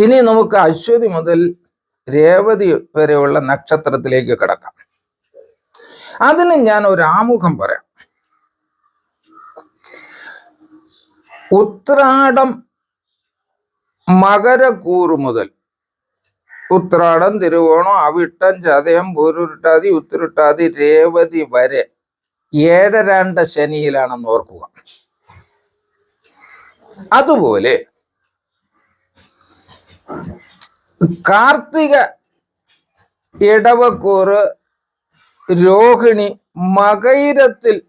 ഇനി നമുക്ക് അശ്വതി മുതൽ രേവതി വരെയുള്ള നക്ഷത്രത്തിലേക്ക് കിടക്കാം. അതിന് ഞാൻ ഒരു ആമുഖം പറയാം. ഉത്രാടം മകരക്കൂറ് മുതൽ ഉത്രാടം തിരുവോണം അവിട്ടം ചതയം പൂരുരുട്ടാതി ഉത്തിരുട്ടാതി രേവതി വരെ ഏഴരാണ്ട ശനിയിലാണെന്ന് ഓർക്കുക. അതുപോലെ കാർത്തിക ഇടവക്കൂറ് രോഹിണി മകയിരത്തിൽ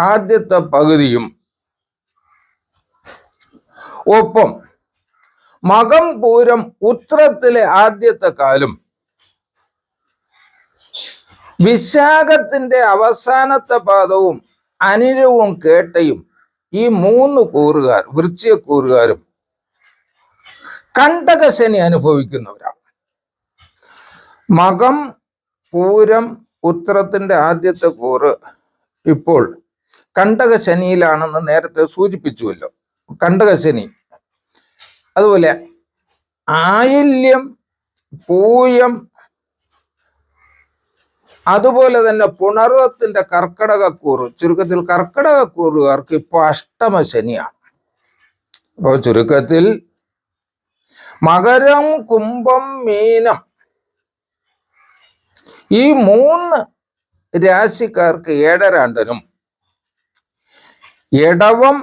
ആദ്യത്തെ പകുതിയും. ഒപ്പം മകം പൂരം ഉത്രത്തിലെ ആദ്യത്തെ കാലും. വിശാഖത്തിന്റെ അവസാനത്തെ പാദവും അനിരവും കേട്ടയും ഈ മൂന്ന് കൂറുകാർ വൃശ്ചിക കൂറുകാരും കണ്ടകശനി അനുഭവിക്കുന്നവരാണ്. മകം പൂരം ഉത്രത്തിന്റെ ആദ്യത്തെ കൂറ് ഇപ്പോൾ കണ്ടകശനിയിലാണെന്ന് നേരത്തെ സൂചിപ്പിച്ചുവല്ലോ. കണ്ടകശനി. അതുപോലെ ആയില്യം പൂയം അതുപോലെ തന്നെ പുണർവത്തിന്റെ കർക്കടകക്കൂറ്. ചുരുക്കത്തിൽ കർക്കടകക്കൂറുകാർക്ക് ഇപ്പോൾ അഷ്ടമ ശനിയാണ് അപ്പോൾ ചുരുക്കത്തിൽ മകരം കുംഭം മീനം. ഈ മൂന്ന് രാശിക്കാർക്ക് ഏഴരാണ്ടനും ഇടവം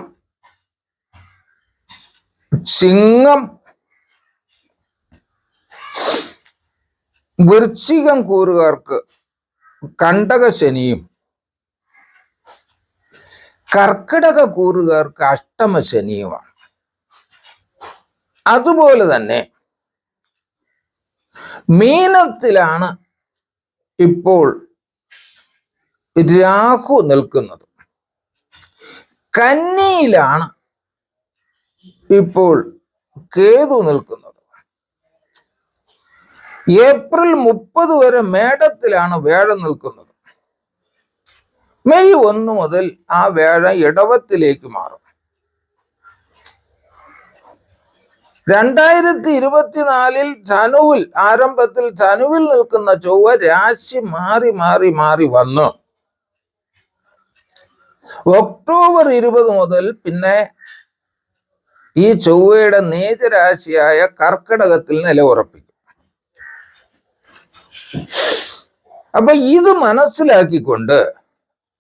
സിംഹം വൃശ്ചികം കൂറുകാർക്ക് കണ്ടകശനിയും കർക്കിടക കൂറുകാർക്ക് അഷ്ടമശനിയുമാണ് അതുപോലെ തന്നെ മീനത്തിലാണ് ഇപ്പോൾ രാഹു നിൽക്കുന്നത്. കന്നിയിലാണ് ഇപ്പോൾ കേതു നിൽക്കുന്നത്. ഏപ്രിൽ മുപ്പത് വരെ മേടത്തിലാണ് വേഴം നിൽക്കുന്നത്. മെയ് ഒന്ന് മുതൽ ആ വേഴ ഇടവത്തിലേക്ക് മാറും. രണ്ടായിരത്തി ഇരുപത്തിനാലിൽ ധനുവിൽ ആരംഭത്തിൽ ധനുവിൽ നിൽക്കുന്ന ചൊവ്വ രാശി മാറി മാറി മാറി വന്നു. ഒക്ടോബർ ഇരുപത് മുതൽ പിന്നെ ഈ ചൊവ്വയുടെ നീചരാശിയായ കർക്കിടകത്തിൽ നിലയുറപ്പിക്കും. അപ്പൊ ഇത് മനസ്സിലാക്കിക്കൊണ്ട്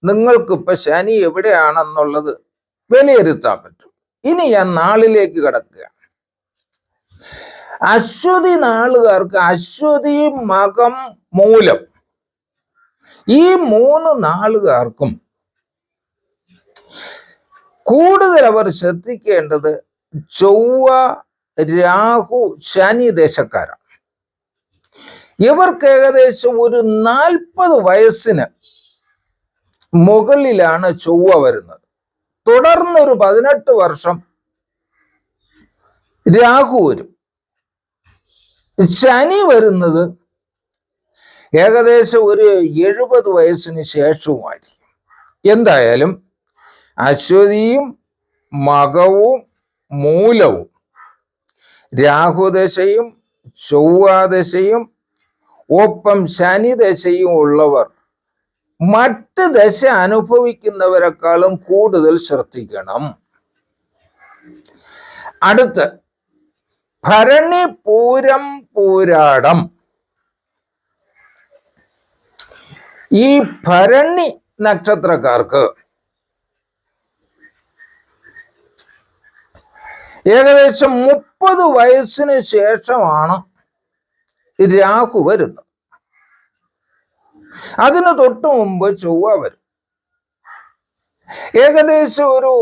നിങ്ങൾക്കിപ്പോ ശനി എവിടെയാണെന്നുള്ളത് വിലയിരുത്താൻ പറ്റും. ഇനി ഞാൻ നാളിലേക്ക് കിടക്കുക അശ്വതി നാളുകാർക്ക് അശ്വതി മകം മൂലം. ഈ മൂന്ന് നാളുകാർക്കും കൂടുതൽ അവർ ശ്രദ്ധിക്കേണ്ടത് ചൊവ്വ രാഹു ശനി ദേശക്കാരാണ്. ഇവർക്ക് ഏകദേശം ഒരു നാൽപ്പത് വയസ്സിന് മുകളിലാണ് ചൊവ്വ വരുന്നത്. തുടർന്നൊരു പതിനെട്ട് വർഷം രാഹു വരും. ശനി വരുന്നത് ഏകദേശം ഒരു എഴുപത് വയസ്സിന് ശേഷവുമായിരിക്കും. എന്തായാലും അശ്വതിയും മകവും മൂലവും രാഹുദശയും ചൊവ്വാദശയും ഒപ്പം ശനിദശയും ഉള്ളവർ മറ്റ് ദശ അനുഭവിക്കുന്നവരെക്കാളും കൂടുതൽ ശ്രദ്ധിക്കണം. അടുത്ത് ഭരണി പൂരം പൂരാടം. ഈ ഭരണി നക്ഷത്രക്കാർക്ക് ഏകദേശം മുപ്പത് വയസ്സിന് ശേഷമാണ് രാഹു വരുന്നത്. അതിന് തൊട്ട് മുമ്പ് ചൊവ്വ വരും. ഏകദേശം ഒരു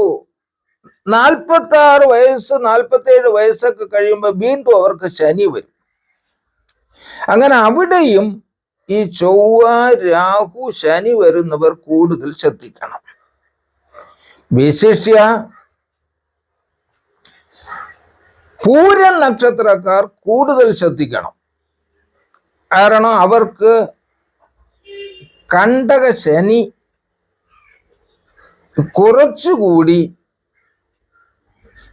നാൽപ്പത്തി ആറ് വയസ്സ് നാൽപ്പത്തേഴ് വയസ്സൊക്കെ കഴിയുമ്പോൾ വീണ്ടും അവർക്ക് ശനി വരും. അങ്ങനെ അവിടെയും ഈ ചൊവ്വ രാഹു ശനി വരുന്നവർ കൂടുതൽ ശ്രദ്ധിക്കണം. വിശിഷ്യ പൂരൻ നക്ഷത്രക്കാർ കൂടുതൽ ശ്രദ്ധിക്കണം. കാരണം അവർക്ക് കണ്ടക ശനി കുറച്ചുകൂടി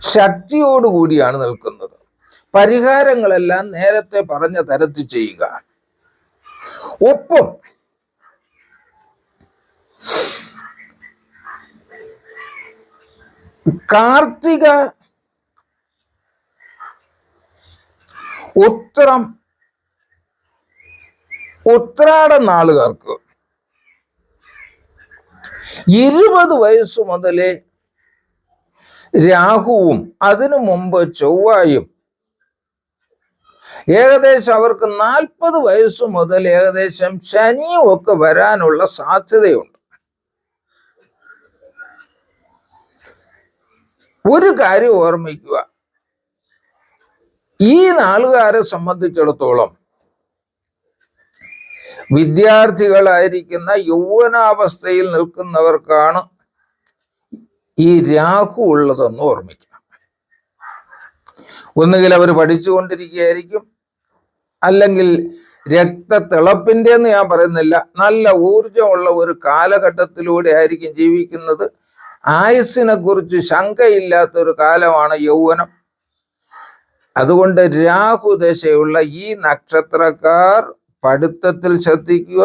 ശക്തിയോടുകൂടിയാണ് നിൽക്കുന്നത്. പരിഹാരങ്ങളെല്ലാം നേരത്തെ പറഞ്ഞ തരത്തിൽ ചെയ്യുക. ഒപ്പം കാർത്തിക ഉത്രം ഉത്രാട നാളുകാർക്ക് ഇരുപത് വയസ്സ് മുതലേ രാഹുവും അതിനു മുമ്പ് ചൊവ്വായും. ഏകദേശം അവർക്ക് നാൽപ്പത് വയസ്സ് മുതൽ ഏകദേശം ശനിയും ഒക്കെ വരാനുള്ള സാധ്യതയുണ്ട്. ഒരു കാര്യം ഓർമ്മിക്കുക. ഈ നാളുകാരെ സംബന്ധിച്ചിടത്തോളം വിദ്യാർത്ഥികളായിരിക്കുന്ന യൗവനാവസ്ഥയിൽ നിൽക്കുന്നവർക്കാണ് ഈ രാഹു ഉള്ളതെന്ന് ഓർമ്മിക്കണം ഒന്നുകിൽ അവർ പഠിച്ചുകൊണ്ടിരിക്കുകയായിരിക്കും അല്ലെങ്കിൽ രക്തത്തിളപ്പിന്റെ എന്ന് ഞാൻ പറയുന്നില്ല നല്ല ഊർജമുള്ള ഒരു കാലഘട്ടത്തിലൂടെ ആയിരിക്കും ജീവിക്കുന്നത്. ആയുസ്സിനെ കുറിച്ച് ശങ്കയില്ലാത്ത ഒരു കാലമാണ് യൗവനം. അതുകൊണ്ട് രാഹുദശയുള്ള ഈ നക്ഷത്രക്കാർ പഠിത്തത്തിൽ ശ്രദ്ധിക്കുക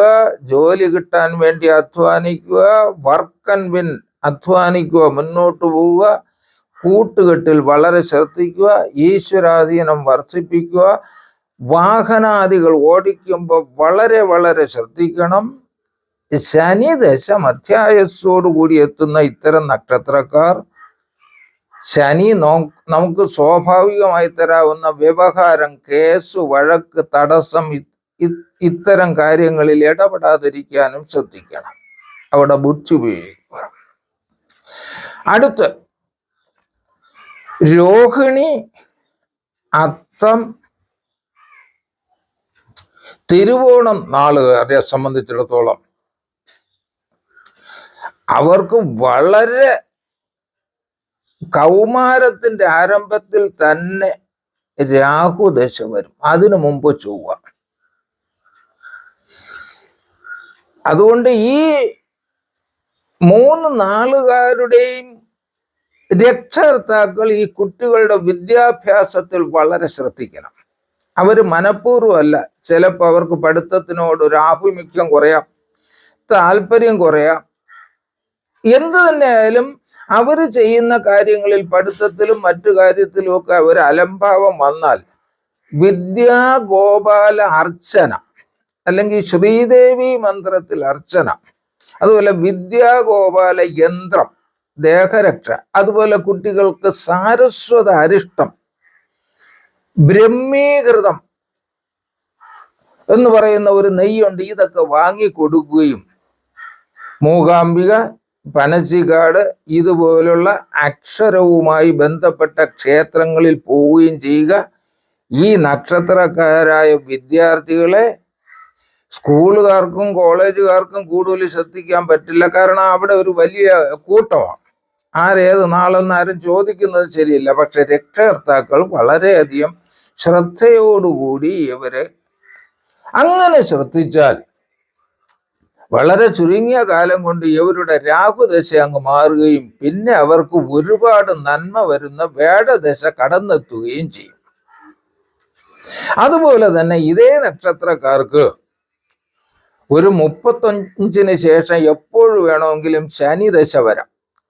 ജോലി കിട്ടാൻ വേണ്ടി അധ്വാനിക്കുക വർക്ക് ആൻഡ് വിൻ അധ്വാനിക്കുക മുന്നോട്ട് പോവുക കൂട്ടുകെട്ടിൽ വളരെ ശ്രദ്ധിക്കുക ഈശ്വരാധീനം വർദ്ധിപ്പിക്കുക വാഹനാദികൾ ഓടിക്കുമ്പോൾ വളരെ വളരെ ശ്രദ്ധിക്കണം. ശനി ദശ മധ്യായസ്സോടു കൂടി എത്തുന്ന ഇത്തരം നക്ഷത്രക്കാർ ശനി നോ നമുക്ക് സ്വാഭാവികമായി തരാവുന്ന വ്യവഹാരം കേസ് വഴക്ക് തടസ്സം ഇത്തരം കാര്യങ്ങളിൽ ഇടപെടാതിരിക്കാനും ശ്രദ്ധിക്കണം. അവിടെ ബുദ്ധി ഉപയോഗിക്കുക അടുത്ത്. രോഹിണി അത്തം തിരുവോണം നാളുകാരെ സംബന്ധിച്ചിടത്തോളം അവർക്ക് വളരെ കൗമാരത്തിന്റെ ആരംഭത്തിൽ തന്നെ രാഹുദശ വരും. അതിനു മുമ്പ് ചൊവ്വ. അതുകൊണ്ട് ഈ മൂന്ന് നാളുകാരുടെയും രക്ഷകർത്താക്കൾ ഈ കുട്ടികളുടെ വിദ്യാഭ്യാസത്തിൽ വളരെ ശ്രദ്ധിക്കണം. അവർ മനഃപൂർവമല്ല. ചിലപ്പോൾ അവർക്ക് പഠിത്തത്തിനോട് ഒരു ആഭിമുഖ്യം കുറയാം. താല്പര്യം കുറയാം. എന്തു തന്നെയായാലും അവർ ചെയ്യുന്ന കാര്യങ്ങളിൽ പഠിത്തത്തിലും മറ്റു കാര്യത്തിലും ഒക്കെ ഒരു അലംഭാവം വന്നാൽ വിദ്യാഗോപാല അർച്ചന അല്ലെങ്കിൽ ശ്രീദേവി മന്ത്രത്തിൽ അർച്ചന അതുപോലെ വിദ്യാഗോപാല യന്ത്രം ദേഹരക്ഷ അതുപോലെ കുട്ടികൾക്ക് സാരസ്വത അരിഷ്ടം ബ്രഹ്മീകൃതം എന്ന് പറയുന്ന ഒരു നെയ്യുണ്ട്. ഇതൊക്കെ വാങ്ങിക്കൊടുക്കുകയും മൂകാംബിക പനച്ചിക്കാട് ഇതുപോലുള്ള അക്ഷരവുമായി ബന്ധപ്പെട്ട ക്ഷേത്രങ്ങളിൽ പോവുകയും ചെയ്യുക. ഈ നക്ഷത്രക്കാരായ വിദ്യാർത്ഥികളെ സ്കൂളുകാർക്കും കോളേജുകാർക്കും കൂടുതൽ ശ്രദ്ധിക്കാൻ പറ്റില്ല. കാരണം അവിടെ ഒരു വലിയ കൂട്ടമാണ്. ആരേത് നാളെന്ന് ആരും ചോദിക്കുന്നത് ശരിയല്ല. പക്ഷെ രക്ഷകർത്താക്കൾ വളരെയധികം ശ്രദ്ധയോടുകൂടി ഇവരെ അങ്ങനെ ശ്രദ്ധിച്ചാൽ വളരെ ചുരുങ്ങിയ കാലം കൊണ്ട് ഇവരുടെ രാഹുദശ അങ്ങ് മാറുകയും പിന്നെ അവർക്ക് ഒരുപാട് നന്മ വരുന്ന വേടദശ കടന്നെത്തുകയും ചെയ്യും. അതുപോലെ തന്നെ ഇതേ നക്ഷത്രക്കാർക്ക് ഒരു മുപ്പത്തഞ്ചിന് ശേഷം എപ്പോഴും വേണമെങ്കിലും ശനിദശ വരാം.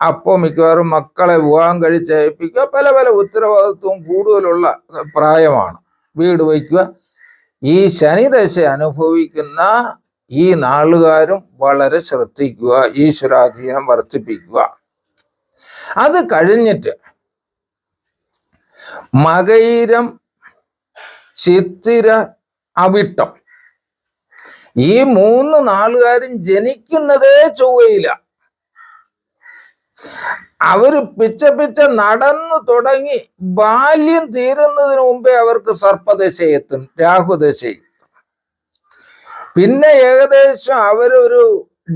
അപ്പോൾ മിക്കവാറും മക്കളെ വിവാഹം കഴിച്ചയപ്പിക്കുക പല പല ഉത്തരവാദിത്വവും കൂടുതലുള്ള പ്രായമാണ്. വീട് വയ്ക്കുക. ഈ ശനിദശ അനുഭവിക്കുന്ന ഈ നാളുകാരും വളരെ ശ്രദ്ധിക്കുക. ഈശ്വരാധീനം വർദ്ധിപ്പിക്കുക. അത് കഴിഞ്ഞിട്ട് മകയിരം ചിത്തിര അവിട്ടം. ഈ മൂന്ന് നാളുകാരും ജനിക്കുന്നതേ ചൊവ്വയില്ല. അവർ പിച്ച പിച്ച നടന്നു തുടങ്ങി ബാല്യം തീരുന്നതിന് മുമ്പേ അവർക്ക് സർപ്പദശ എത്തും രാഹുദശ പിന്നെ ഏകദേശം അവരൊരു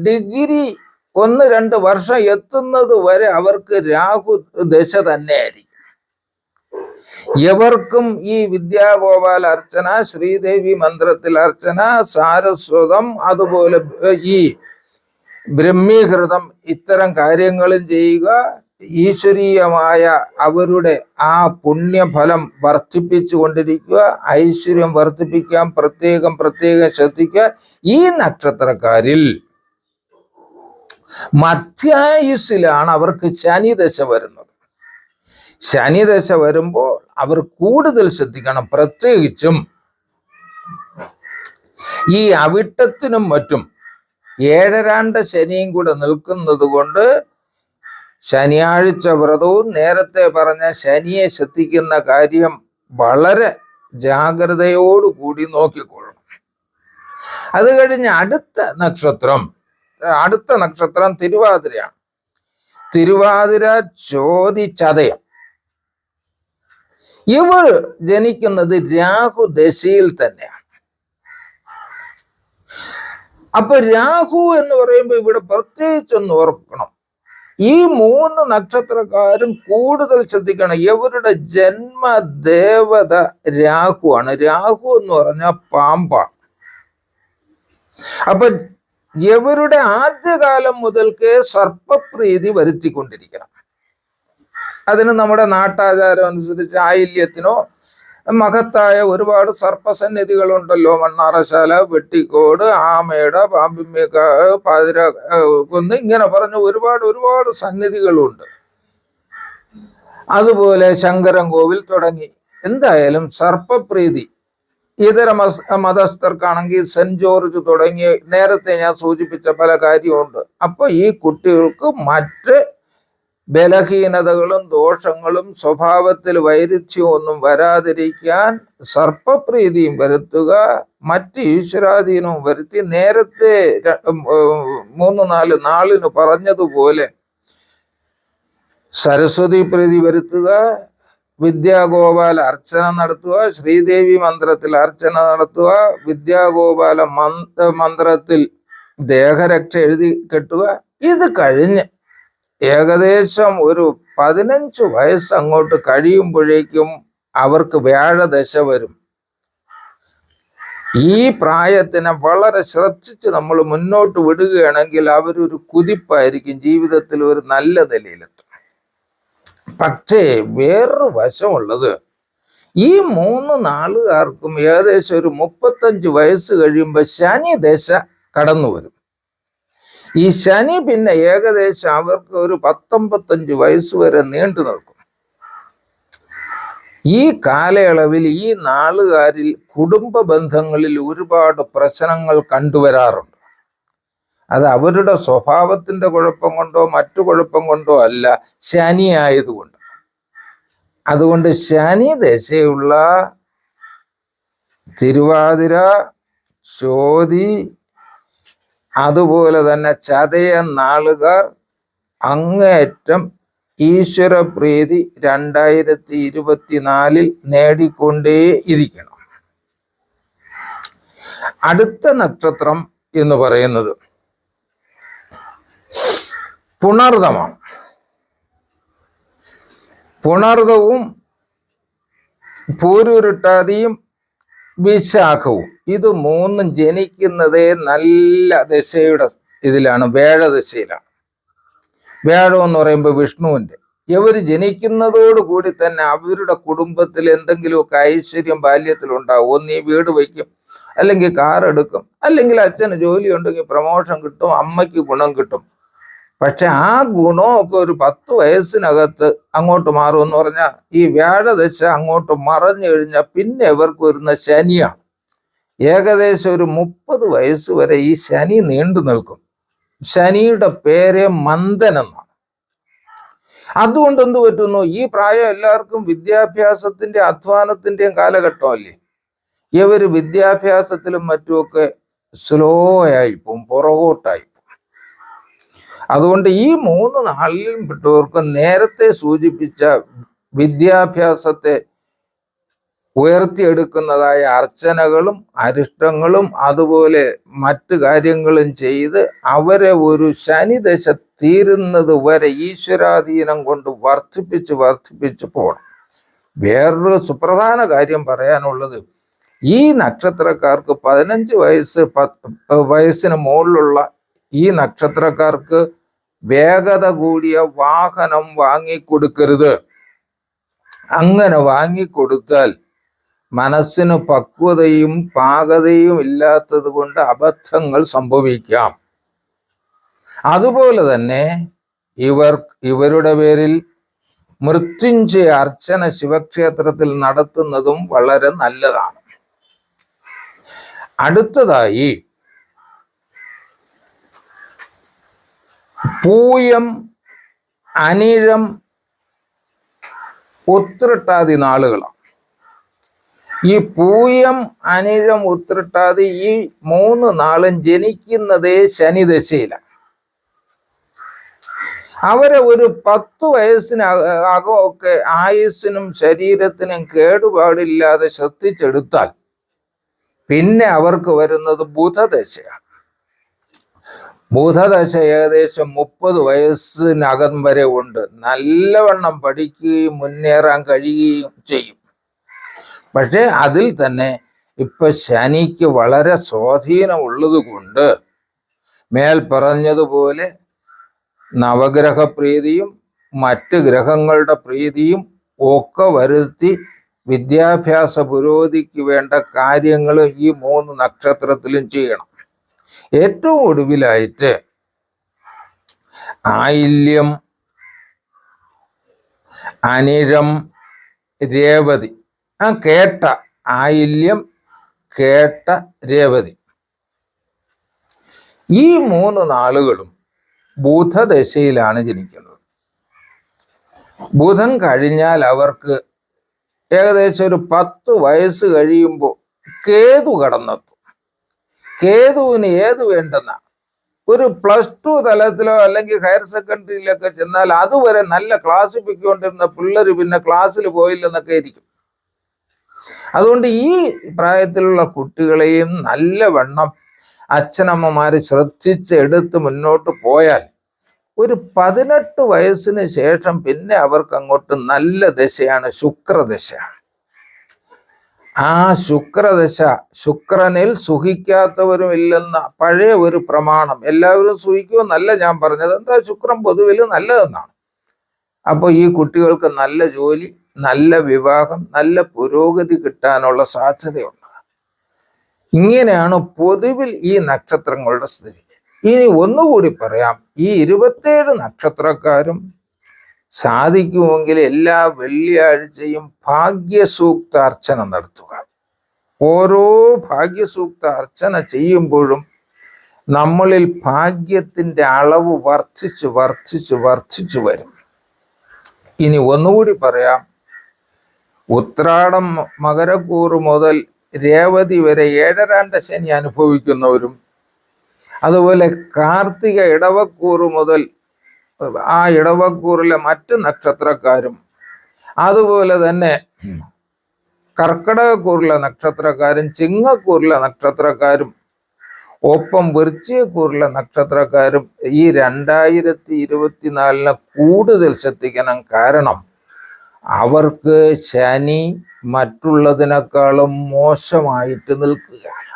ഡിഗ്രി ഒന്ന് രണ്ട് വർഷം എത്തുന്നത് വരെ അവർക്ക് രാഹു ദശ തന്നെയായിരിക്കും. എവർക്കും ഈ വിദ്യാഗോപാല അർച്ചന ശ്രീദേവി മന്ത്രത്തിൽ അർച്ചന സാരസ്വതം അതുപോലെ ഈ ബ്രഹ്മീകൃതം ഇത്തരം കാര്യങ്ങളും ചെയ്യുക ഈശ്വരീയമായ അവരുടെ ആ പുണ്യഫലം വർദ്ധിപ്പിച്ചു കൊണ്ടിരിക്കുക ഐശ്വര്യം വർദ്ധിപ്പിക്കാൻ പ്രത്യേകം പ്രത്യേകം ശ്രദ്ധിക്കുക ഈ നക്ഷത്രക്കാരിൽ മധ്യായുസിലാണ് അവർക്ക് ശനിദശ വരുന്നത്. ശനിദശ വരുമ്പോൾ അവർ കൂടുതൽ ശ്രദ്ധിക്കണം. പ്രത്യേകിച്ചും ഈ അവിട്ടത്തിനും മറ്റും ഏഴരാണ്ട ശനിയും കൂടെ നിൽക്കുന്നത് കൊണ്ട് ശനിയാഴ്ച വ്രതവും നേരത്തെ പറഞ്ഞ ശനിയെ ശ്രദ്ധിക്കുന്ന കാര്യം വളരെ ജാഗ്രതയോടുകൂടി നോക്കിക്കൊള്ളണം. അത് കഴിഞ്ഞ് അടുത്ത നക്ഷത്രം അടുത്ത നക്ഷത്രം തിരുവാതിരയാണ്. തിരുവാതിര ചോതി ചതയം. ഇവർ ജനിക്കുന്നത് രാഹു ദശയിൽ തന്നെയാണ്. അപ്പൊ രാഹു എന്ന് പറയുമ്പോൾ ഇവിടെ പ്രത്യേകിച്ചൊന്ന് ഓർക്കണം. ഈ മൂന്ന് നക്ഷത്രക്കാരും കൂടുതൽ ശ്രദ്ധിക്കണം. ഇവരുടെ ജന്മദേവത രാഹുവാണ്. രാഹു എന്ന് പറഞ്ഞാൽ പാമ്പാണ്. അപ്പൊ ഇവരുടെ ആദ്യകാലം മുതൽക്കേ സർപ്പപ്രീതി വരുത്തിക്കൊണ്ടിരിക്കണം. അതിന് നമ്മുടെ നാട്ടാചാരം അനുസരിച്ച് ആയില്യത്തിനോ മഹത്തായ ഒരുപാട് സർപ്പസന്നിധികളുണ്ടല്ലോ. മണ്ണാറശാല വെട്ടിക്കോട് ആമയുടെ പാമ്പിമ്മേക്കാട് പാതിര കൊന്ന് ഇങ്ങനെ പറഞ്ഞ ഒരുപാട് ഒരുപാട് സന്നിധികളുണ്ട്. അതുപോലെ ശങ്കരൻ കോവിൽ തുടങ്ങി. എന്തായാലും സർപ്പപ്രീതി. ഇതര മതസ്ഥർക്കാണെങ്കിൽ സെന്റ് ജോർജ് തുടങ്ങി നേരത്തെ ഞാൻ സൂചിപ്പിച്ച പല കാര്യമുണ്ട്. അപ്പൊ ഈ കുട്ടികൾക്ക് മറ്റ് ബലഹീനതകളും ദോഷങ്ങളും സ്വഭാവത്തിൽ വൈരുദ്ധ്യവും ഒന്നും വരാതിരിക്കാൻ സർപ്പപ്രീതിയും വരുത്തുക മറ്റ് ഈശ്വരാധീനവും വരുത്തി നേരത്തെ മൂന്ന് നാല് നാളിന് പറഞ്ഞതുപോലെ സരസ്വതി പ്രീതി വരുത്തുക വിദ്യാഗോപാല അർച്ചന നടത്തുക ശ്രീദേവി മന്ത്രത്തിൽ അർച്ചന നടത്തുക വിദ്യാഗോപാല മന്ത്ര മന്ത്രത്തിൽ ദേഹരക്ഷ എഴുതി കെട്ടുക ഇത് കഴിഞ്ഞ്. ഏകദേശം ഒരു പതിനഞ്ച് വയസ്സ് അങ്ങോട്ട് കഴിയുമ്പോഴേക്കും അവർക്ക് വ്യാഴദശ വരും. ഈ പ്രായത്തിനെ വളരെ ശ്രദ്ധിച്ച് നമ്മൾ മുന്നോട്ട് വിടുകയാണെങ്കിൽ അവരൊരു കുതിപ്പായിരിക്കും ജീവിതത്തിൽ ഒരു നല്ല നിലയിലെത്തും. പക്ഷേ വേറൊരു വശമുള്ളത് ഈ മൂന്ന് നാളുകാർക്കും ഏകദേശം ഒരു മുപ്പത്തഞ്ച് വയസ്സ് കഴിയുമ്പോൾ ശനി ദശ കടന്നു വരും ഈ ശനി പിന്നെ ഏകദേശം അവർക്ക് ഒരു പത്തൊമ്പത്തഞ്ച് വയസ്സ് വരെ നീണ്ടു നിൽക്കും. ഈ കാലയളവിൽ ഈ നാളുകാരിൽ കുടുംബ ബന്ധങ്ങളിൽ ഒരുപാട് പ്രശ്നങ്ങൾ കണ്ടുവരാറുണ്ട്. അത് അവരുടെ സ്വഭാവത്തിന്റെ കുഴപ്പം കൊണ്ടോ മറ്റു കുഴപ്പം കൊണ്ടോ അല്ല ശനി ആയതുകൊണ്ട് അതുകൊണ്ട് ശനി ദശയുള്ള തിരുവാതിര ചോതി അതുപോലെ തന്നെ ചതയ നാളുകാർ അങ്ങേയറ്റം ഈശ്വരപ്രീതി രണ്ടായിരത്തി ഇരുപത്തിനാലിൽ നേടിക്കൊണ്ടേ ഇരിക്കണം. അടുത്ത നക്ഷത്രം എന്ന് പറയുന്നത് പുണർദമാണ്. പുണർദവും പൂരുരുട്ടാതിയും വിശാഖവും. ഇത് മൂന്നും ജനിക്കുന്നതേ നല്ല ദശയുടെ ഇതിലാണ് വേഴദശയിലാണ്. വേഴം എന്ന് പറയുമ്പോൾ വിഷ്ണുവിന്റെ. ഇവർ ജനിക്കുന്നതോടുകൂടി തന്നെ അവരുടെ കുടുംബത്തിൽ എന്തെങ്കിലുമൊക്കെ ഐശ്വര്യം ബാല്യത്തിലുണ്ടാവും. ഒന്ന് ഈ വീട് വയ്ക്കും അല്ലെങ്കിൽ കാർ എടുക്കും അല്ലെങ്കിൽ അച്ഛന് ജോലി ഉണ്ടെങ്കിൽ പ്രമോഷൻ കിട്ടും അമ്മയ്ക്ക് ഗുണം കിട്ടും. പക്ഷെ ആ ഗുണമൊക്കെ ഒരു പത്ത് വയസ്സിനകത്ത് അങ്ങോട്ട് മാറും എന്ന് പറഞ്ഞാൽ ഈ വ്യാഴദശ അങ്ങോട്ട് മറഞ്ഞു കഴിഞ്ഞാൽ പിന്നെ ഇവർക്ക് വരുന്ന ശനിയാണ്. ഏകദേശം ഒരു മുപ്പത് വയസ്സ് വരെ ഈ ശനി നീണ്ടു നിൽക്കും. ശനിയുടെ പേര് മന്ദൻ എന്നാണ്. അതുകൊണ്ട് എന്ത് പറ്റുന്നു? ഈ പ്രായം എല്ലാവർക്കും വിദ്യാഭ്യാസത്തിന്റെ അധ്വാനത്തിന്റെയും കാലഘട്ടമല്ലേ? ഇവർ വിദ്യാഭ്യാസത്തിലും മറ്റുമൊക്കെ സ്ലോ ആയിപ്പോവും പുറകോട്ടായി അതുകൊണ്ട് ഈ മൂന്ന് നാളിലും പെട്ടവർക്ക് നേരത്തെ സൂചിപ്പിച്ച വിദ്യാഭ്യാസത്തെ ഉയർത്തിയെടുക്കുന്നതായ അർച്ചനകളും അരിഷ്ടങ്ങളും അതുപോലെ മറ്റു കാര്യങ്ങളും ചെയ്ത് അവരെ ഒരു ശനിദശ തീരുന്നത് വരെ ഈശ്വരാധീനം കൊണ്ട് വർദ്ധിപ്പിച്ച് വർദ്ധിപ്പിച്ച് പോകണം. വേറൊരു സുപ്രധാന കാര്യം പറയാനുള്ളത് ഈ നക്ഷത്രക്കാർക്ക് പതിനഞ്ച് വയസ്സ് പത്ത് വയസ്സിന് മുകളിലുള്ള ഈ നക്ഷത്രക്കാർക്ക് വേഗത കൂടിയ വാഹനം വാങ്ങിക്കൊടുക്കരുത്. അങ്ങനെ വാങ്ങിക്കൊടുത്താൽ മനസ്സിന് പക്വതയും പാകതയും ഇല്ലാത്തത് കൊണ്ട് അബദ്ധങ്ങൾ സംഭവിക്കാം. അതുപോലെ തന്നെ ഇവർ ഇവരുടെ പേരിൽ മൃത്യുഞ്ജയ അർച്ചന ശിവക്ഷേത്രത്തിൽ നടത്തുന്നതും വളരെ നല്ലതാണ്. അടുത്തതായി പൂയം അനിഴം ഉത്രട്ടാതി നാളുകളാണ്. ഈ പൂയം അനിഴം ഉത്രട്ടാതി ഈ മൂന്ന് നാളും ജനിക്കുന്നതേ ശനിദശയിലാണ്. അവരെ ഒരു പത്ത് വയസ്സിന അകമൊക്കെ ആയുസ്സിനും ശരീരത്തിനും കേടുപാടില്ലാതെ ശ്രദ്ധിച്ചെടുത്താൽ പിന്നെ അവർക്ക് വരുന്നത് ബുധദശയാണ്. ബുധദശ ഏകദേശം മുപ്പത് വയസ്സിനകം വരെ ഉണ്ട്. നല്ലവണ്ണം പഠിക്കുകയും മുന്നേറാൻ കഴിയുകയും ചെയ്യും. പക്ഷേ അതിൽ തന്നെ ഇപ്പൊ ശനിക്ക് വളരെ സ്വാധീനമുള്ളത് കൊണ്ട് മേൽ പറഞ്ഞതുപോലെ നവഗ്രഹ പ്രീതിയും മറ്റ് ഗ്രഹങ്ങളുടെ പ്രീതിയും ഒക്കെ വരുത്തി വിദ്യാഭ്യാസ പുരോഗതിക്ക് വേണ്ട കാര്യങ്ങൾ ഈ മൂന്ന് നക്ഷത്രത്തിലും ചെയ്യണം. ഏറ്റവും ഒടുവിലായിട്ട് ആയില്യം അനിഴം രേവതി. ആ കേട്ട ആയില്യം കേട്ട രേവതി. ഈ മൂന്ന് നാളുകളും ബുധദശയിലാണ് ജനിക്കുന്നത്. ബുധൻ കഴിഞ്ഞാൽ അവർക്ക് ഏകദേശം ഒരു പത്ത് വയസ്സ് കഴിയുമ്പോൾ കേതു കടന്നെത്തും. കേതുവിന് ഏത് വേണ്ടെന്ന? ഒരു പ്ലസ് ടു തലത്തിലോ അല്ലെങ്കിൽ ഹയർ സെക്കൻഡറിയിലൊക്കെ ചെന്നാൽ അതുവരെ നല്ല ക്ലാസ് പൊയ്ക്കൊണ്ടിരുന്ന പിള്ളേർ പിന്നെ ക്ലാസ്സിൽ പോയില്ലെന്നൊക്കെ ഇരിക്കും. അതുകൊണ്ട് ഈ പ്രായത്തിലുള്ള കുട്ടികളെയും നല്ല വണ്ണം അച്ഛനമ്മമാര് ശ്രദ്ധിച്ച് എടുത്ത് മുന്നോട്ട് പോയാൽ ഒരു പതിനെട്ട് വയസ്സിന് ശേഷം പിന്നെ അവർക്ക് അങ്ങോട്ട് നല്ല ദശയാണ് ശുക്രദശ. ആ ശുക്രദശ ശുക്രനിൽ സുഖിക്കാത്തവരും ഇല്ലെന്ന പഴയ ഒരു പ്രമാണം. എല്ലാവരും സുഖിക്കുമെന്നല്ല ഞാൻ പറഞ്ഞത് എന്താ? ശുക്രൻ പൊതുവിൽ നല്ലതെന്നാണ്. അപ്പോൾ ഈ കുട്ടികൾക്ക് നല്ല ജോലി നല്ല വിവാഹം നല്ല പുരോഗതി കിട്ടാനുള്ള സാധ്യതയുണ്ട്. ഇങ്ങനെയാണ് പൊതുവിൽ ഈ നക്ഷത്രങ്ങളുടെ സ്ഥിതി. ഇനി ഒന്നുകൂടി പറയാം. ഈ ഇരുപത്തേഴ് നക്ഷത്രക്കാരും സാധിക്കുമെങ്കിൽ എല്ലാ വെള്ളിയാഴ്ചയും ഭാഗ്യസൂക്ത അർച്ചന നടത്തുക. ഓരോ ഭാഗ്യസൂക്ത അർച്ചന ചെയ്യുമ്പോഴും നമ്മളിൽ ഭാഗ്യത്തിന്റെ അളവ് വർദ്ധിച്ച് വർദ്ധിച്ച് വർദ്ധിച്ചു വരും. ഇനി ഒന്നുകൂടി പറയാം. ഉത്രാടം മകരക്കൂറ് മുതൽ രേവതി വരെ ഏഴരാണ്ട ശനി അനുഭവിക്കുന്നവരും അതുപോലെ കാർത്തിക ഇടവക്കൂറ് മുതൽ ആ ഇടവക്കൂറിലെ മറ്റ് നക്ഷത്രക്കാരും അതുപോലെ തന്നെ കർക്കിടകക്കൂറിലെ നക്ഷത്രക്കാരും ചിങ്ങക്കൂറിലെ നക്ഷത്രക്കാരും ഒപ്പം വൃശ്ചികക്കൂറിലെ നക്ഷത്രക്കാരും ഈ രണ്ടായിരത്തി ഇരുപത്തിനാലിനെ കൂടുതൽ ശ്രദ്ധിക്കണം. കാരണം അവർക്ക് ശനി മറ്റുള്ളതിനേക്കാളും മോശമായിട്ട് നിൽക്കുകയാണ്.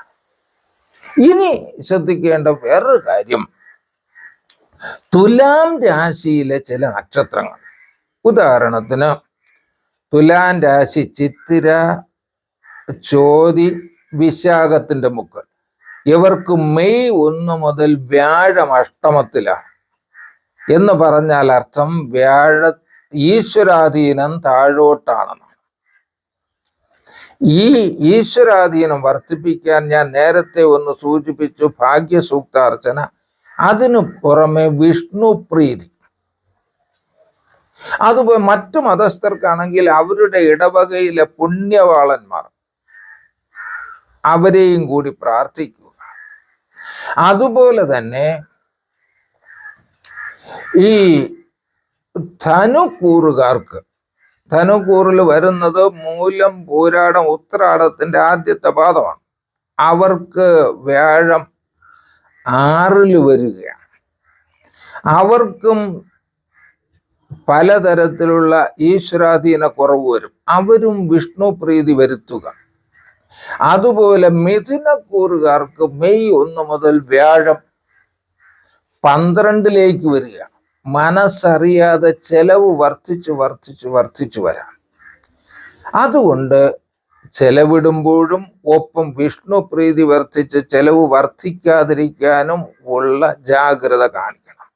ഇനി ശ്രദ്ധിക്കേണ്ട വേറൊരു കാര്യം. തുലാം രാശിയിലെ ചില നക്ഷത്രങ്ങൾ. ഉദാഹരണത്തിന് തുലാം രാശി ചിത്തിര ചോതി വിശാഖത്തിന്റെ മുക്കൾ. ഇവർക്ക് മെയ് ഒന്ന് മുതൽ വ്യാഴം അഷ്ടമത്തിലാണ്. എന്ന് പറഞ്ഞാൽ അർത്ഥം വ്യാഴ ഈശ്വരാധീനം താഴോട്ടാണെന്ന് ഈ ഈശ്വരാധീനം വർദ്ധിപ്പിക്കാൻ ഞാൻ നേരത്തെ ഒന്ന് സൂചിപ്പിച്ചു ഭാഗ്യസൂക്താർച്ചന അതിനു പുറമെ വിഷ്ണു പ്രീതി. അതുപോലെ മറ്റു മതസ്ഥർക്കാണെങ്കിൽ അവരുടെ ഇടവകയിലെ പുണ്യവാളന്മാർ അവരെയും കൂടി പ്രാർത്ഥിക്കുക. അതുപോലെ തന്നെ ഈ ധനുക്കൂറുകാർക്ക് ധനുക്കൂറിൽ വരുന്നത് മൂലം പൂരാടം ഉത്രാടത്തിന്റെ ആദ്യത്തെ പാദമാണ്. അവർക്ക് വ്യാഴം ആറിൽ വരികയാണ്. അവർക്കും പലതരത്തിലുള്ള ഈശ്വരാധീന കുറവ് വരും. അവരും വിഷ്ണു പ്രീതി വരുത്തുക. അതുപോലെ മിഥുനക്കൂറുകാർക്ക് മെയ് ഒന്ന് മുതൽ വ്യാഴം പന്ത്രണ്ടിലേക്ക് വരികയാണ്. മനസ്സറിയാതെ ചെലവ് വർദ്ധിച്ചു വർദ്ധിച്ചു വർദ്ധിച്ചു വരാം. അതുകൊണ്ട് ചെലവിടുമ്പോഴും ഒപ്പം വിഷ്ണു പ്രീതി വർദ്ധിച്ച് ചെലവ് വർദ്ധിക്കാതിരിക്കാനും ഉള്ള ജാഗ്രത കാണിക്കണം.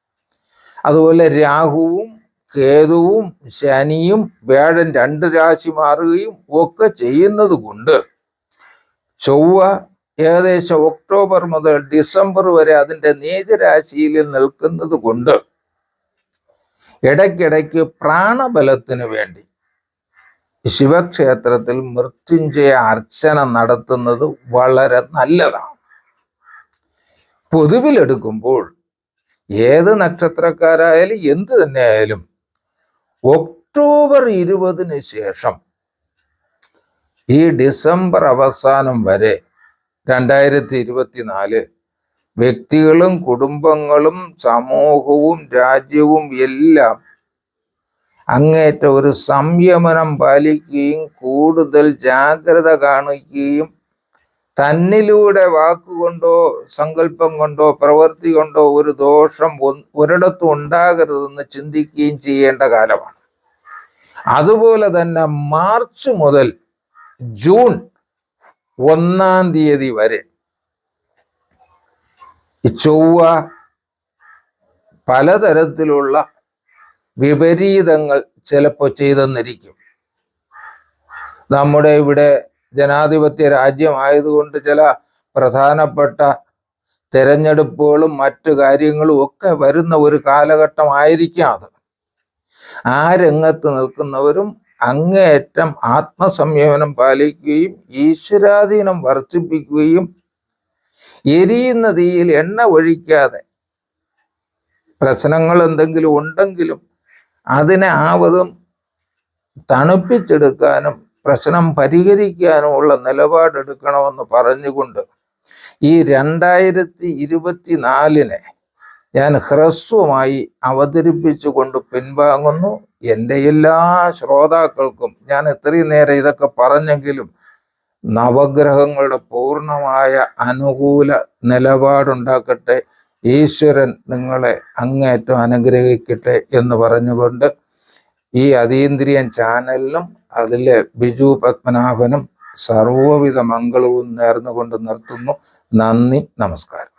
അതുപോലെ രാഹുവും കേതുവും ശനിയും വേഴൻ രണ്ട് രാശി മാറുകയും ഒക്കെ ചെയ്യുന്നത് കൊണ്ട് ചൊവ്വ ഏകദേശം ഒക്ടോബർ മുതൽ ഡിസംബർ വരെ അതിന്റെ നീചരാശിയിൽ നിൽക്കുന്നത് കൊണ്ട് ഇടയ്ക്കിടയ്ക്ക് പ്രാണബലത്തിന് വേണ്ടി ശിവക്ഷേത്രത്തിൽ മൃത്യുഞ്ജയ അർച്ചന നടത്തുന്നത് വളരെ നല്ലതാണ്. പൊതുവിലെടുക്കുമ്പോൾ ഏത് നക്ഷത്രക്കാരായാലും എന്ത് തന്നെയായാലും ഒക്ടോബർ ഇരുപതിന് ശേഷം ഈ ഡിസംബർ അവസാനം വരെ രണ്ടായിരത്തി ഇരുപത്തിനാല് വ്യക്തികളും കുടുംബങ്ങളും സമൂഹവും രാജ്യവും എല്ലാം അങ്ങേറ്റ ഒരു സംയമനം പാലിക്കുകയും കൂടുതൽ ജാഗ്രത കാണിക്കുകയും തന്നിലൂടെ വാക്കുകൊണ്ടോ സങ്കല്പം കൊണ്ടോ പ്രവൃത്തി കൊണ്ടോ ഒരു ദോഷം ഒരിടത്തും ഉണ്ടാകരുതെന്ന് ചിന്തിക്കുകയും ചെയ്യേണ്ട കാലമാണ്. അതുപോലെ തന്നെ മാർച്ച് മുതൽ ജൂൺ ഒന്നാം തീയതി വരെ ചൊവ്വ പലതരത്തിലുള്ള വിപരീതങ്ങൾ ചിലപ്പോൾ ചെയ്തെന്നിരിക്കും. നമ്മുടെ ഇവിടെ ജനാധിപത്യ രാജ്യമായതുകൊണ്ട് ചില പ്രധാനപ്പെട്ട തെരഞ്ഞെടുപ്പുകളും മറ്റു കാര്യങ്ങളും ഒക്കെ വരുന്ന ഒരു കാലഘട്ടമായിരിക്കാം അത്. ആ രംഗത്ത് നിൽക്കുന്നവരും അങ്ങേയറ്റം ആത്മസംയമനം പാലിക്കുകയും ഈശ്വരാധീനം വർദ്ധിപ്പിക്കുകയും എരിയുന്ന തീയിൽ എണ്ണ ഒഴിക്കാതെ പ്രശ്നങ്ങൾ എന്തെങ്കിലും ഉണ്ടെങ്കിലും അതിനെ ആവതും തണുപ്പിച്ചെടുക്കാനും പ്രശ്നം പരിഹരിക്കാനുമുള്ള നിലപാടെടുക്കണമെന്ന് പറഞ്ഞുകൊണ്ട് ഈ രണ്ടായിരത്തി ഇരുപത്തി നാലിനെ ഞാൻ ഹ്രസ്വമായി അവതരിപ്പിച്ചുകൊണ്ട് പിൻവാങ്ങുന്നു. എന്റെ എല്ലാ ശ്രോതാക്കൾക്കും ഞാൻ ഇത്രയും നേരം ഇതൊക്കെ പറഞ്ഞെങ്കിലും നവഗ്രഹങ്ങളുടെ പൂർണമായ അനുകൂല നിലപാടുണ്ടാക്കട്ടെ. ഈശ്വരൻ നിങ്ങളെ അങ്ങേറ്റം അനുഗ്രഹിക്കട്ടെ എന്ന് പറഞ്ഞുകൊണ്ട് ഈ അതീന്ദ്രിയൻ ചാനലിലും അതിലെ ബിജു പത്മനാഭനും സർവവിധ മംഗളവും നേർന്നുകൊണ്ട് നിർത്തുന്നു. നന്ദി നമസ്കാരം.